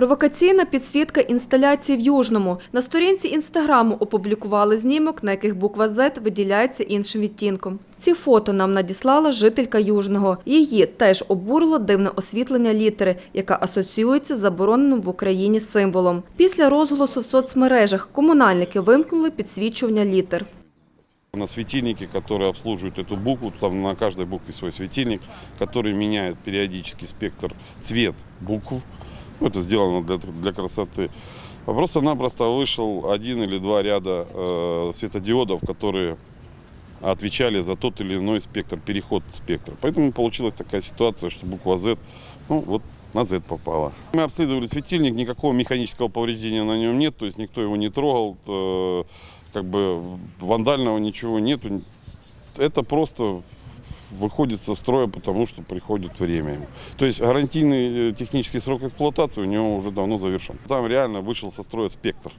Провокаційна підсвітка інсталяції в Южному. На сторінці інстаграму опублікували знімок, на яких буква Z виділяється іншим відтінком. Ці фото нам надіслала жителька Южного. Її теж обурило дивне освітлення літери, яка асоціюється з забороненим в Україні символом. Після розголосу в соцмережах комунальники вимкнули підсвічування літер. На светильнике, которые обслуживают эту букву, там на каждой букве свой светильник, который меняет периодически спектр, цвет букв. Ну, это сделано для, для красоты. А Просто-напросто вышел один или два ряда э, светодиодов, которые отвечали за тот или иной спектр, переход спектра. Поэтому получилась такая ситуация, что буква Z, ну вот на Z попала. Мы обследовали светильник, никакого механического повреждения на нем нет, то есть никто его не трогал, э, как бы вандального ничего нету. Это просто выходит со строя, потому что приходит время. То есть гарантийный э, технический срок эксплуатации у него уже давно завершен. Там реально вышел со строя спектр.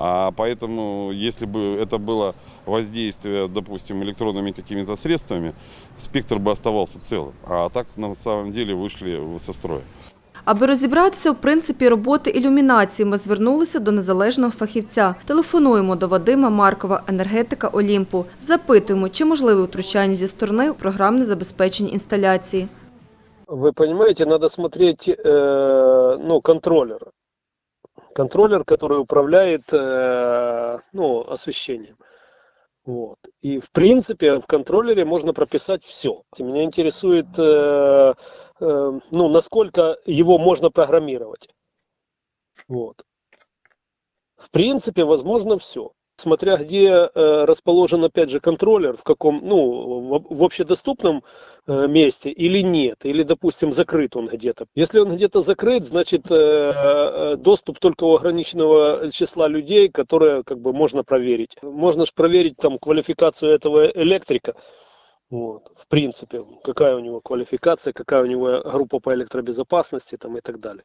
А поэтому, если бы это было воздействие, допустим, электронными какими-то средствами, спектр бы оставался целым. А так на самом деле вышли со строя. Аби розібратися в принципі роботи ілюмінації, ми звернулися до незалежного фахівця. Телефонуємо до Вадима Маркова, енергетика Олімпу. Запитуємо, чи можливе втручання зі сторони у програмне забезпечення інсталяції. Вы понимаете, надо смотреть, э, ну, контроллер. Контроллер, который управляет, э, ну, освещением. Вот. И, в принципе, в контроллере можно прописать все. Меня интересует, э, э, ну, насколько его можно программировать. Вот. В принципе, возможно все. Смотря где э, расположен, опять же, контроллер, в каком, ну, в, общедоступном э, месте или нет, или, допустим, закрыт он где-то. Если он где-то закрыт, значит, э, доступ только у ограниченного числа людей, которые, как бы, можно проверить. Можно же проверить там квалификацию этого электрика, вот, в принципе, какая у него квалификация, какая у него группа по электробезопасности там и так далее.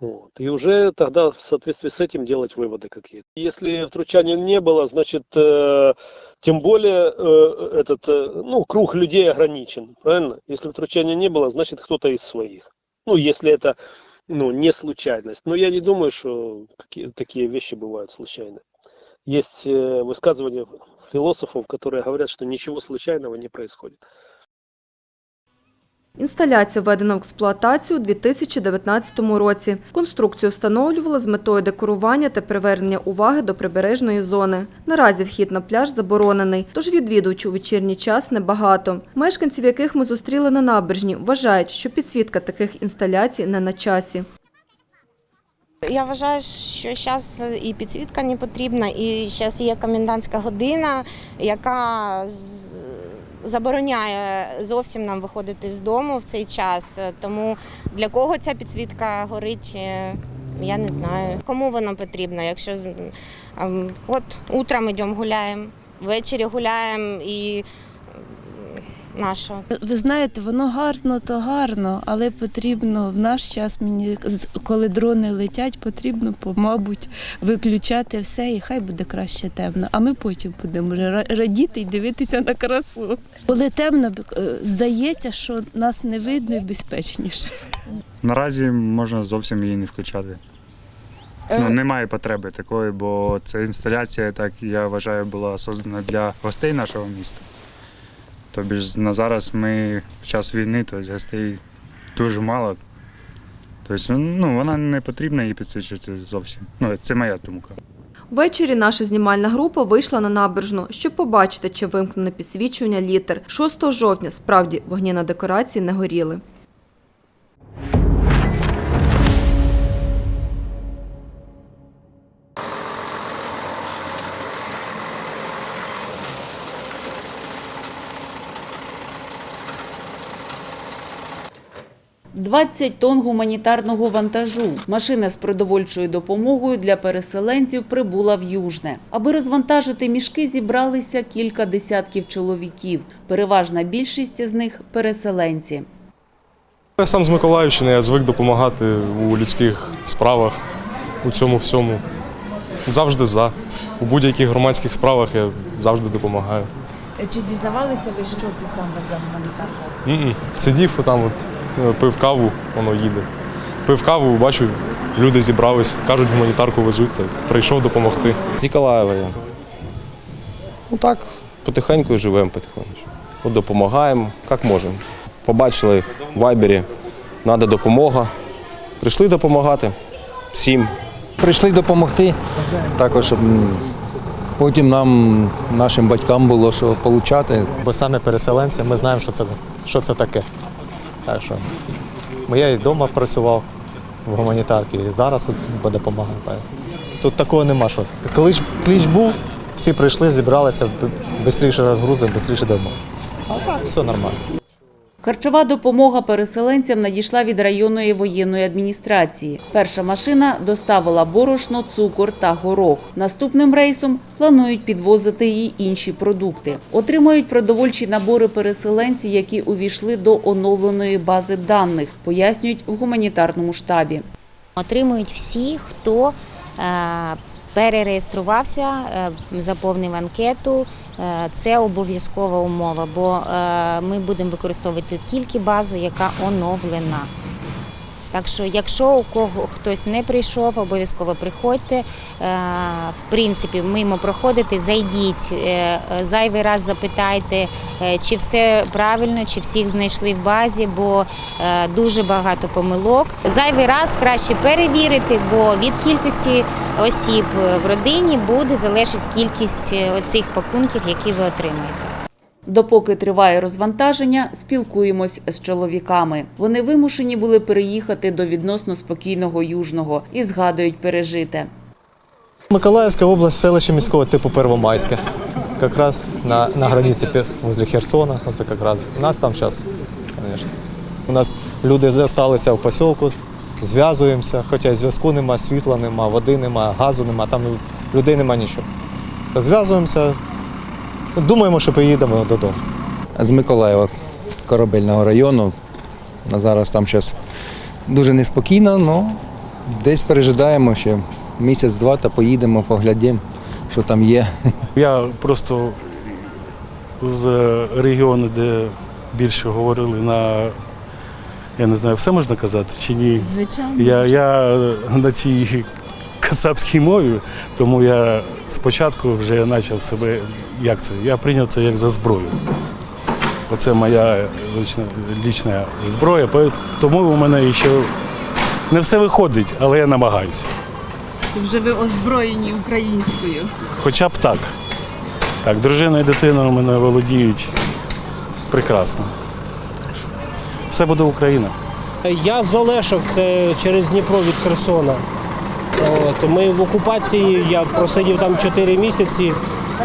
Вот. И уже тогда в соответствии с этим делать выводы какие-то. Если втручания не было, значит, э, тем более э, этот, э, ну, круг людей ограничен, правильно? Если втручания не было, значит, кто-то из своих. Ну, если это, ну, не случайность. Но я не думаю, что какие- такие вещи бывают случайно. Есть э, высказывания философов, которые говорят, что ничего случайного не происходит. Інсталяція введена в експлуатацію у 2019 році. Конструкцію встановлювали з метою декорування та привернення уваги до прибережної зони. Наразі вхід на пляж заборонений, тож відвідувачів у вечірній час небагато. Мешканців, яких ми зустріли на набережні, вважають, що підсвітка таких інсталяцій не на часі. Я вважаю, що зараз і підсвітка не потрібна, і зараз є комендантська година, яка забороняє зовсім нам виходити з дому в цей час. Тому для кого ця підсвітка горить, е, я не знаю. Кому воно потрібно, якщо от утром йдемо гуляємо, ввечері гуляємо і нащо? Ви знаєте, воно гарно, то гарно, але потрібно в наш час мені, коли дрони летять, потрібно, мабуть, виключати все і хай буде краще темно. А ми потім будемо радіти і дивитися на красу. Коли темно, е, здається, що нас не видно і безпечніше. Наразі можна зовсім її не включати. Ну, немає потреби такої, бо ця інсталяція, так я вважаю, була создана для гостей нашого міста. Тобі ж на зараз ми в час війни, тобто гостей дуже мало. Тобто, ну, вона не потрібна її підсвічувати зовсім. Ну, це моя думка. Ввечері наша знімальна група вийшла на набережну, щоб побачити, чи вимкнене підсвічування літер. 6 жовтня справді вогні на декорації не горіли. – 20 тонн гуманітарного вантажу. Машина з продовольчою допомогою для переселенців прибула в Южне. Аби розвантажити мішки, зібралися кілька десятків чоловіків. Переважна більшість з них – переселенці. Я сам з Миколаївщини, я звик допомагати у людських справах, у цьому всьому. Завжди за. У будь-яких громадських справах я завжди допомагаю. Чи дізнавалися ви, що це саме за гуманітарка? М-м. Сидів от, е, пив каву, воно їде. Пив каву, бачу, люди зібрались, кажуть, гуманітарку везуть, та прийшов допомогти. З Ніколаєва я. Ну так, потихеньку живемо потихеньку. От допомагаємо, як можемо. Побачили в вайбері, треба допомога. Прийшли допомагати всім. Прийшли допомогти, також щоб потім нам, нашим батькам було що отримати. бо саме переселенці, ми знаємо, що це, що це таке. Так що я і вдома працював в гуманітарці, і зараз тут допомагаю. Тут такого нема, що клич, клич був, всі прийшли, зібралися, швидше розгрузили, швидше домов. А так, все нормально. Харчова допомога переселенцям надійшла від районної воєнної адміністрації. Перша машина доставила борошно, цукор та горох. Наступним рейсом планують підвозити і інші продукти. Отримають продовольчі набори переселенці, які увійшли до оновленої бази даних, пояснюють в гуманітарному штабі. Отримують всі, хто е, перереєструвався, е, заповнив анкету. Е, Це обов'язкова умова, бо е, ми будемо використовувати тільки базу, яка оновлена. Так що, якщо у кого хтось не прийшов, обов'язково приходьте. Е, В принципі, мимо проходите, зайдіть, е, зайвий раз запитайте, е, чи все правильно, чи всіх знайшли в базі, бо дуже багато помилок. Зайвий раз краще перевірити, бо від кількості осіб в родині буде залежати кількість оцих пакунків, які ви отримаєте. Допоки триває розвантаження, спілкуємось з чоловіками. Вони вимушені були переїхати до відносно спокійного южного і згадують пережите. Миколаївська область, селище міського типу Первомайське. Якраз на, на границі возле Херсона. Оце якраз. У нас там зараз, звісно. У нас люди залишилися в посілку, зв'язуємося, хоча зв'язку нема, світла нема, води нема, газу нема, там людей нема нічого. Зв'язуємося, думаємо, що поїдемо додому. З Миколаєва, корабельного району. А зараз там зараз дуже неспокійно, але десь пережидаємо ще місяць-два та поїдемо, поглядимо, що там є. Я просто з регіону, де більше говорили на, я не знаю, все можна казати чи ні. Звичайно. Я, я на цій кацапській мові, тому я спочатку вже почав себе, як це? Я прийняв це як за зброю. Оце моя лічна, лічна зброя, тому у мене ще не все виходить, але я намагаюся. Вже ви озброєні українською. Хоча б так. Так, дружина і дитина у мене володіють прекрасно. Все буде Україна. Я з Олешок, це через Дніпро від Херсона. От, ми в окупації, я просидів там 4 місяці,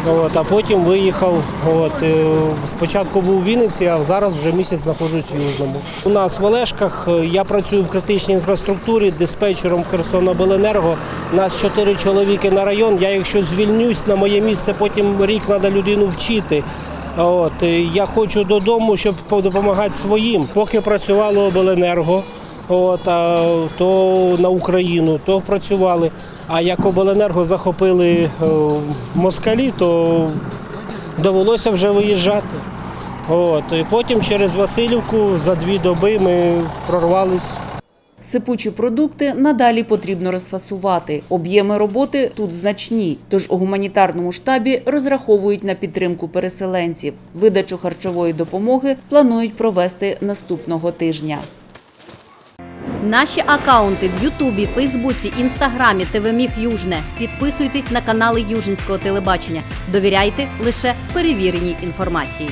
от, а потім виїхав. От, е, спочатку був у Вінниці, а зараз вже місяць знаходжусь в Южному. У нас в Олешках е, я працюю в критичній інфраструктурі, диспетчером Херсонобленерго. Нас 4 чоловіки на район. Я якщо звільнюсь на моє місце, потім рік треба людину вчити. От, е, я хочу додому, щоб допомагати своїм. Поки працювало обленерго, от, то на Україну, то працювали. А як обленерго захопили е, москалі, то довелося вже виїжджати. От, і потім через Васильівку за дві доби ми прорвались. Сипучі продукти надалі потрібно розфасувати. Об'єми роботи тут значні, тож у гуманітарному штабі розраховують на підтримку переселенців. Видачу харчової допомоги планують провести наступного тижня. Наші акаунти в Ютубі, Фейсбуці, Інстаграмі, ТВ Міг Южне. Підписуйтесь на канали Южницького телебачення. Довіряйте лише перевіреній інформації.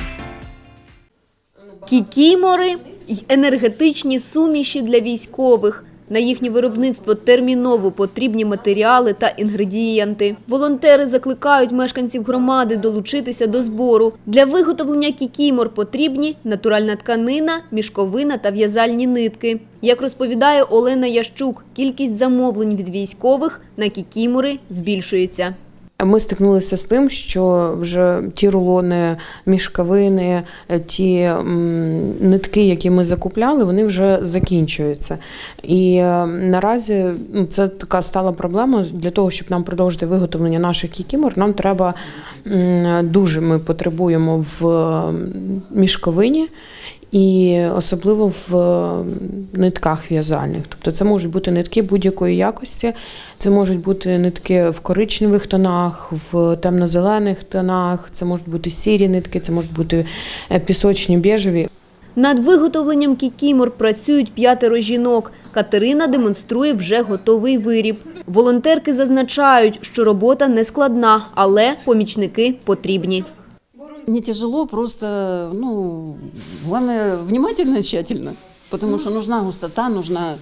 Кікімори й енергетичні суміші для військових. На їхнє виробництво терміново потрібні матеріали та інгредієнти. Волонтери закликають мешканців громади долучитися до збору. Для виготовлення кікімор потрібні натуральна тканина, мішковина та в'язальні нитки. Як розповідає Олена Ящук, кількість замовлень від військових на кікімори збільшується. Ми стикнулися з тим, що вже ті рулони, мішковини, е, ті нитки, які ми закупляли, вони вже закінчуються. І е, наразі ну, це така стала проблема для того, щоб нам продовжити виготовлення наших кікімор. Нам треба дуже ми потребуємо в мішковині. І особливо в е, нитках в'язальних. Тобто це можуть бути нитки будь-якої якості, це можуть бути нитки в коричневих тонах, в темно-зелених тонах, це можуть бути сірі нитки, це можуть бути е, пісочні біжеві. Над виготовленням кікімор працюють п'ятеро жінок. Катерина демонструє вже готовий виріб. Волонтерки зазначають, що робота не складна, але помічники потрібні. Не тяжело, просто, ну, главное, внимательно и тщательно, потому что нужна густота, нужна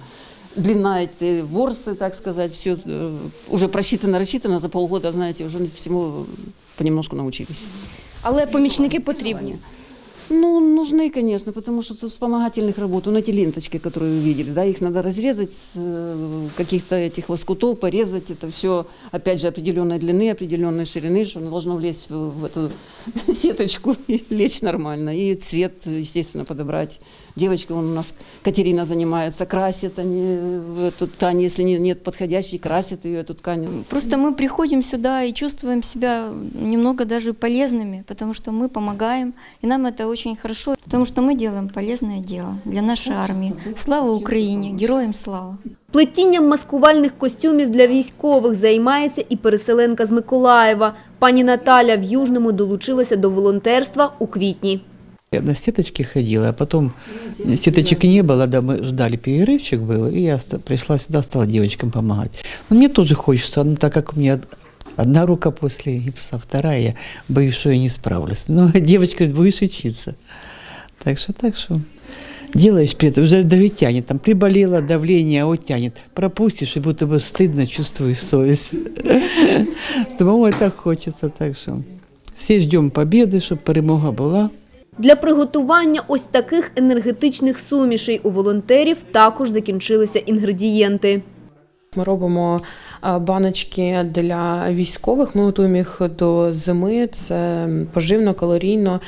длина эти ворсы, так сказать, все уже просчитано, рассчитано, за полгода, знаете, уже всему понемножку научились. Але помічники потрібні. Ну, нужны, конечно, потому что вспомогательных работ, ну, эти ленточки, которые вы видели, да, их надо разрезать с э, каких-то этих лоскутов, порезать, это все, опять же, определенной длины, определенной ширины, что оно должно влезть в, в эту сеточку и лечь нормально, и цвет, естественно, подобрать. Девочка вон у нас, Катерина занимается, красит они в эту ткань, если не- нет подходящей, красит ее эту ткань. Просто мы приходим сюда и чувствуем себя немного даже полезными, потому что мы помогаем, и нам это очень хорошо, потому что мы делаем полезное дело для нашей армии. Слава Украине, героям слава! Плетінням маскувальних костюмів для військових займається і переселенка з Миколаєва. Пані Наталя в Южному долучилася до волонтерства у квітні. Я на сеточке ходила, а потом сеточек не было, да, мы ждали, перерывчик был, и я ста- пришла сюда, стала девочкам помогать. Но мне тоже хочется, ну, так как у меня одна рука после гипса, вторая, я боюсь, что я не справлюсь. Но девочка говорит, будешь учиться. Так что, так что, делаешь при этом, уже давить тянет, там приболело, давление, а вот тянет. Пропустишь, и будто бы стыдно чувствуешь совесть. Думаю, ой, так хочется, так что все ждем победы, чтобы перемога была. Для приготування ось таких енергетичних сумішей у волонтерів також закінчилися інгредієнти. Ми робимо е, баночки для військових. Ми готуємо їх до зими. Це поживно, калорійно.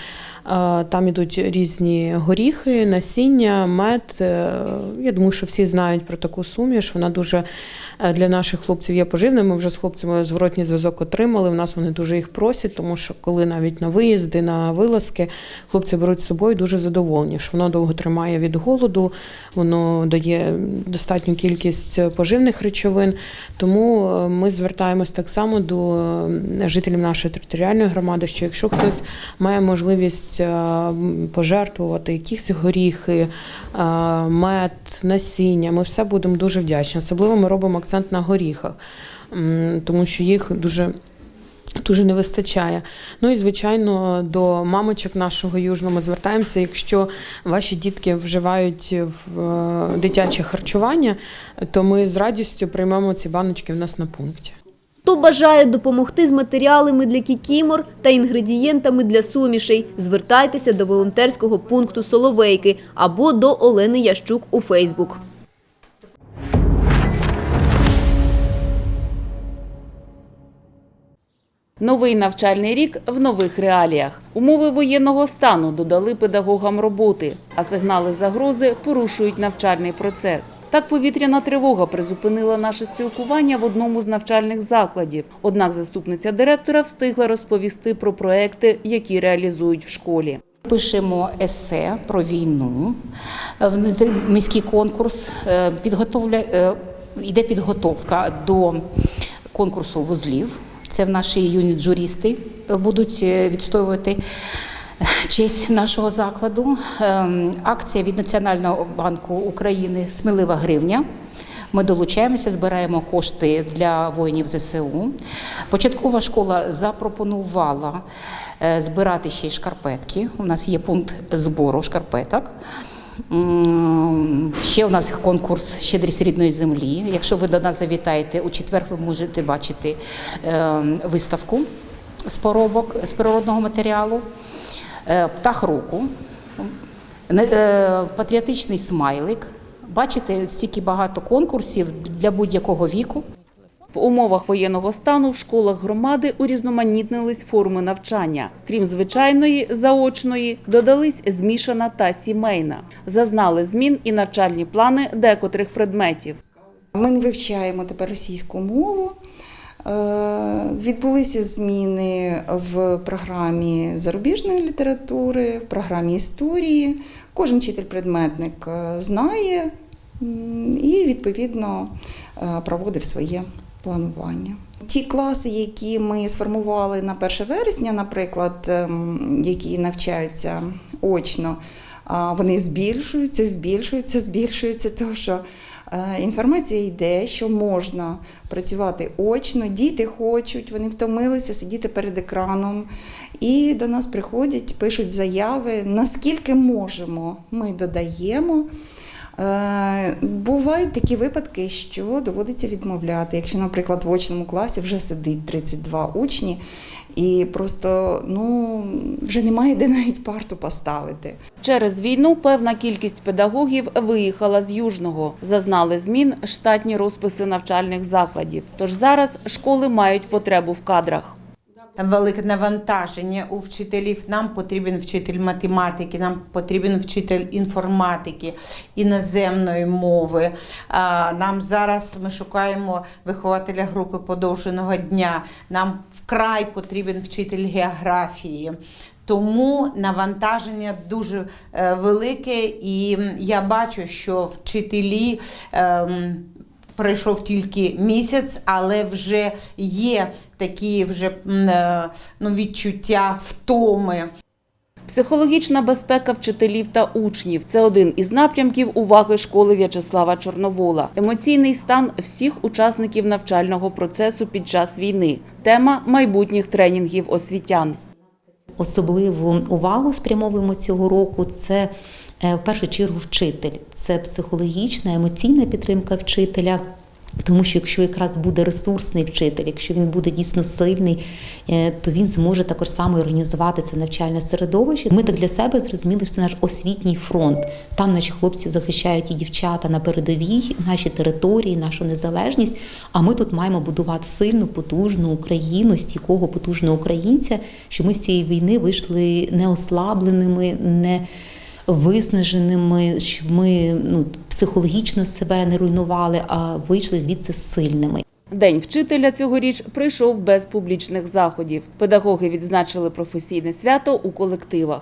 Е, Там ідуть різні горіхи, насіння, мед. Е, Я думаю, що всі знають про таку суміш. Вона дуже е, для наших хлопців є поживною. Ми вже з хлопцями зворотній зв'язок отримали. У нас вони дуже їх просять, тому що коли навіть на виїзди, на вилазки хлопці беруть з собою дуже задоволені. що Воно довго тримає від голоду, воно дає достатню кількість поживних речовин. Тому е, ми звертаємось так само до е, жителів нашої територіальної громади, що якщо хтось має можливість е, пожертвувати якісь горіхи, мед, насіння, ми все будемо дуже вдячні. Особливо ми робимо акцент на горіхах, тому що їх дуже. Дуже не вистачає. Ну і звичайно до мамочок нашого южного звертаємося. Якщо ваші дітки вживають в е, дитяче харчування, то ми з радістю приймемо ці баночки в нас на пункті. Хто бажає допомогти з матеріалами для кікімор та інгредієнтами для сумішей, звертайтеся до волонтерського пункту Соловейки або до Олени Ящук у Фейсбук. Новий навчальний рік в нових реаліях. Умови воєнного стану додали педагогам роботи, а сигнали загрози порушують навчальний процес. Так повітряна тривога призупинила наше спілкування в одному з навчальних закладів. Однак заступниця директора встигла розповісти про проекти, які реалізують в школі. Пишемо есе про війну. В Міський конкурс е, підготовля е, йде підготовка до конкурсу вузлів. Це в наші юні джурісти е, будуть е, відстоювати честь нашого закладу. Ем, Акція від Національного банку України Смілива гривня. Ми долучаємося, збираємо кошти для воїнів ЗСУ. Початкова школа запропонувала е, збирати ще й шкарпетки. У нас є пункт збору шкарпеток. Ще у нас конкурс Щедрість рідної землі. Якщо ви до нас завітаєте у четвер, ви можете бачити е, виставку з поробок з природного матеріалу, Е, птах року, е, патріотичний смайлик. Бачите, стільки багато конкурсів для будь-якого віку. В умовах воєнного стану в школах громади урізноманітнились форми навчання. Крім звичайної заочної, додались змішана та сімейна. Зазнали змін і навчальні плани декотрих предметів. Ми не вивчаємо тепер російську мову. Е, Відбулися зміни в програмі зарубіжної літератури, в програмі історії, Кожен вчитель-предметник е, знає і відповідно е, проводив своє планування. Ті класи, які ми сформували на 1 вересня, наприклад, ем, які навчаються очно, вони збільшуються, збільшуються, збільшуються, тому що е, інформація йде, що можна працювати очно, діти хочуть, вони втомилися сидіти перед екраном. І до нас приходять, пишуть заяви. Наскільки можемо, ми додаємо. Е, Бувають такі випадки, що доводиться відмовляти. Якщо, наприклад, в очному класі вже сидить 32 учні, і просто ну, вже немає де навіть парту поставити. Через війну певна кількість педагогів виїхала з Южного. Зазнали змін штатні розписи навчальних закладів. Тож зараз школи мають потребу в кадрах. Велике навантаження у вчителів. Нам потрібен вчитель математики, нам потрібен вчитель інформатики, іноземної мови. Нам зараз ми шукаємо вихователя групи подовженого дня. Нам вкрай потрібен вчитель географії. Тому навантаження дуже е, велике, і я бачу, що вчителі. Пройшов тільки місяць, але вже є такі вже е, ну, відчуття втоми. Психологічна безпека вчителів та учнів це один із напрямків уваги школи В'ячеслава Чорновола. Емоційний стан всіх учасників навчального процесу під час війни. Тема майбутніх тренінгів освітян. Особливу увагу спрямовуємо цього року. Це в першу чергу вчитель, це психологічна, емоційна підтримка вчителя. Тому що якщо якраз буде ресурсний вчитель, якщо він буде дійсно сильний, е, то він зможе також само організувати це навчальне середовище. Ми так для себе зрозуміли, що це наш освітній фронт. Там наші хлопці захищають і дівчата на передовій, наші території, нашу незалежність. А ми тут маємо будувати сильну, потужну Україну, стійкого потужного українця, що ми з цієї війни вийшли не ослабленими, не виснаженими, щоб ми ну, психологічно себе не руйнували, а вийшли звідси сильними. День вчителя цьогоріч прийшов без публічних заходів. Педагоги відзначили професійне свято у колективах.